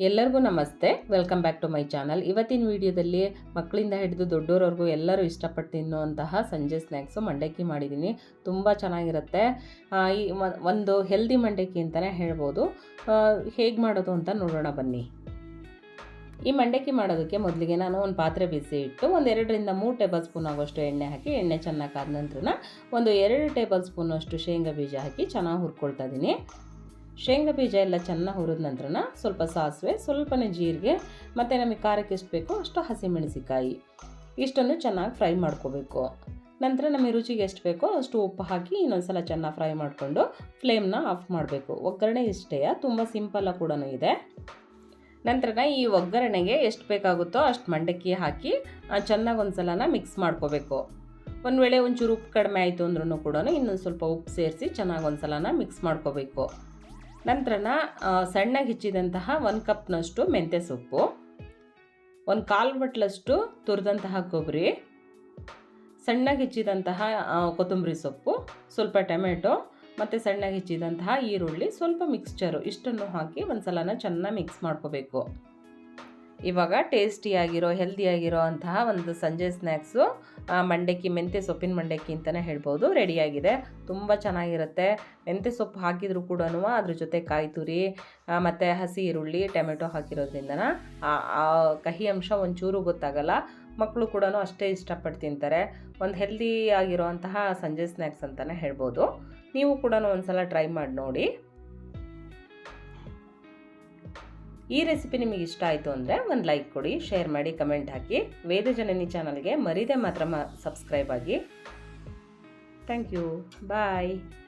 ಎಲ್ಲರಿಗೂ ನಮಸ್ತೆ. Welcome back to my channel ಇವತ್ತಿನ ವಿಡಿಯೋದಲ್ಲಿ ಮಕ್ಕಳಿಂದ ಹಿಡಿದು ದೊಡ್ಡೋರವರೆಗೂ ಎಲ್ಲರೂ ಇಷ್ಟಪಟ್ಟು ತಿನ್ನುವಂತಹ ಸಂಜೆ ಸ್ನ್ಯಾಕ್ಸು ಮಂಡಕ್ಕಿ ಮಾಡಿದ್ದೀನಿ. ತುಂಬ ಚೆನ್ನಾಗಿರುತ್ತೆ. ಈ ಒಂದು ಹೆಲ್ದಿ ಮಂಡಕ್ಕಿ ಅಂತಲೇ ಹೇಳ್ಬೋದು. ಹೇಗೆ ಮಾಡೋದು ಅಂತ ನೋಡೋಣ ಬನ್ನಿ. ಈ ಮಂಡಕ್ಕಿ ಮಾಡೋದಕ್ಕೆ ಮೊದಲಿಗೆ ನಾನು ಒಂದು ಪಾತ್ರೆ ಬಿಸಿ ಇಟ್ಟು ಒಂದು ಎರಡರಿಂದ ಮೂರು ಟೇಬಲ್ ಸ್ಪೂನ್ ಆಗೋಷ್ಟು ಎಣ್ಣೆ ಹಾಕಿ, ಎಣ್ಣೆ ಚೆನ್ನಾಗಿ ಕಾದ ನಂತರ ಒಂದು ಎರಡು ಟೇಬಲ್ ಸ್ಪೂನಷ್ಟು ಶೇಂಗಾ ಬೀಜ ಹಾಕಿ ಚೆನ್ನಾಗಿ ಹುರ್ಕೊಳ್ತಾ ಇದ್ದೀನಿ. ಶೇಂಗಾ ಬೀಜ ಎಲ್ಲ ಚೆನ್ನಾಗಿ ಹುರಿದ ನಂತರ ಸ್ವಲ್ಪ ಸಾಸಿವೆ, ಸ್ವಲ್ಪನೇ ಜೀರಿಗೆ, ಮತ್ತು ನಮಗೆ ಖಾರಕ್ಕೆ ಎಷ್ಟು ಬೇಕೋ ಅಷ್ಟು ಹಸಿಮೆಣಸಿಕಾಯಿ ಇಷ್ಟನ್ನು ಚೆನ್ನಾಗಿ ಫ್ರೈ ಮಾಡ್ಕೋಬೇಕು. ನಂತರ ನಮಗೆ ರುಚಿಗೆ ಎಷ್ಟು ಬೇಕೋ ಅಷ್ಟು ಉಪ್ಪು ಹಾಕಿ ಇನ್ನೊಂದು ಸಲ ಚೆನ್ನಾಗಿ ಫ್ರೈ ಮಾಡಿಕೊಂಡು ಫ್ಲೇಮ್ನ ಆಫ್ ಮಾಡಬೇಕು. ಒಗ್ಗರಣೆ ಇಷ್ಟೇ, ತುಂಬ ಸಿಂಪಲ್ಲಾಗಿ ಕೂಡ ಇದೆ. ನಂತರ ಈ ಒಗ್ಗರಣೆಗೆ ಎಷ್ಟು ಬೇಕಾಗುತ್ತೋ ಅಷ್ಟು ಮಂಡಕ್ಕಿ ಹಾಕಿ ಚೆನ್ನಾಗಿ ಒಂದು ಸಲನ ಮಿಕ್ಸ್ ಮಾಡ್ಕೋಬೇಕು. ಒಂದು ವೇಳೆ ಒಂಚೂರು ಉಪ್ಪು ಕಡಿಮೆ ಆಯಿತು ಅಂದ್ರೂ ಕೂಡ ಇನ್ನೊಂದು ಸ್ವಲ್ಪ ಉಪ್ಪು ಸೇರಿಸಿ ಚೆನ್ನಾಗಿ ಒಂದು ಸಲನ ಮಿಕ್ಸ್ ಮಾಡ್ಕೋಬೇಕು. ನಂತರನ ಸಣ್ಣಗೆ ಹೆಚ್ಚಿದಂತಹ ಒಂದು ಕಪ್ನಷ್ಟು ಮೆಂತ್ಯ ಸೊಪ್ಪು, ಒಂದು ಕಾಲು ಬಟ್ಲಷ್ಟು ತುರಿದಂತಹ ಕೊಬ್ಬರಿ ಸಣ್ಣಗೆ ಹೆಚ್ಚಿದಂತಹ ಕೊತ್ತಂಬರಿ ಸೊಪ್ಪು, ಸ್ವಲ್ಪ ಟೊಮೆಟೊ, ಮತ್ತು ಸಣ್ಣಗೆ ಹೆಚ್ಚಿದಂತಹ ಈರುಳ್ಳಿ, ಸ್ವಲ್ಪ ಮಿಕ್ಸ್ಚರು ಇಷ್ಟನ್ನು ಹಾಕಿ ಒಂದು ಸಲನ ಚೆನ್ನಾಗಿ ಮಿಕ್ಸ್ ಮಾಡ್ಕೋಬೇಕು. ಇವಾಗ ಟೇಸ್ಟಿಯಾಗಿರೋ ಹೆಲ್ದಿಯಾಗಿರೋ ಅಂತಹ ಒಂದು ಸಂಜೆ ಸ್ನ್ಯಾಕ್ಸು ಮಂಡಕ್ಕಿ, ಮೆಂತ್ಯ ಸೊಪ್ಪಿನ ಮಂಡಕ್ಕಿ ಅಂತಲೇ ಹೇಳ್ಬೋದು. ರೆಡಿಯಾಗಿದೆ ತುಂಬ ಚೆನ್ನಾಗಿರುತ್ತೆ. ಮೆಂತ್ಯ ಸೊಪ್ಪು ಹಾಕಿದರೂ ಕೂಡ ಅದ್ರ ಜೊತೆ ಕಾಯಿ ತುರಿ ಮತ್ತು ಹಸಿ ಈರುಳ್ಳಿ, ಟೊಮೆಟೊ ಹಾಕಿರೋದ್ರಿಂದ ಕಹಿ ಅಂಶ ಒಂಚೂರು ಗೊತ್ತಾಗಲ್ಲ. ಮಕ್ಕಳು ಕೂಡ ಅಷ್ಟೇ ಇಷ್ಟಪಟ್ಟು ತಿಂತಾರೆ. ಒಂದು ಹೆಲ್ದಿ ಆಗಿರೋಂತಹ ಸಂಜೆ ಸ್ನ್ಯಾಕ್ಸ್ ಅಂತಲೇ ಹೇಳ್ಬೋದು. ನೀವು ಕೂಡ ಒಂದು ಸಲ ಟ್ರೈ ಮಾಡಿ ನೋಡಿ. ಈ ರೆಸಿಪಿ ನಿಮಗೆ ಇಷ್ಟ ಆಯಿತು ಅಂದರೆ ಒಂದು ಲೈಕ್ ಕೊಡಿ ಶೇರ್ ಮಾಡಿ ಕಮೆಂಟ್ ಹಾಕಿ. ವೇದಜನನಿ ಚಾನಲ್ಗೆ ಮರೀದೆ ಮಾತ್ರ ಸಬ್ಸ್ಕ್ರೈಬ್ ಆಗಿ. Thank you bye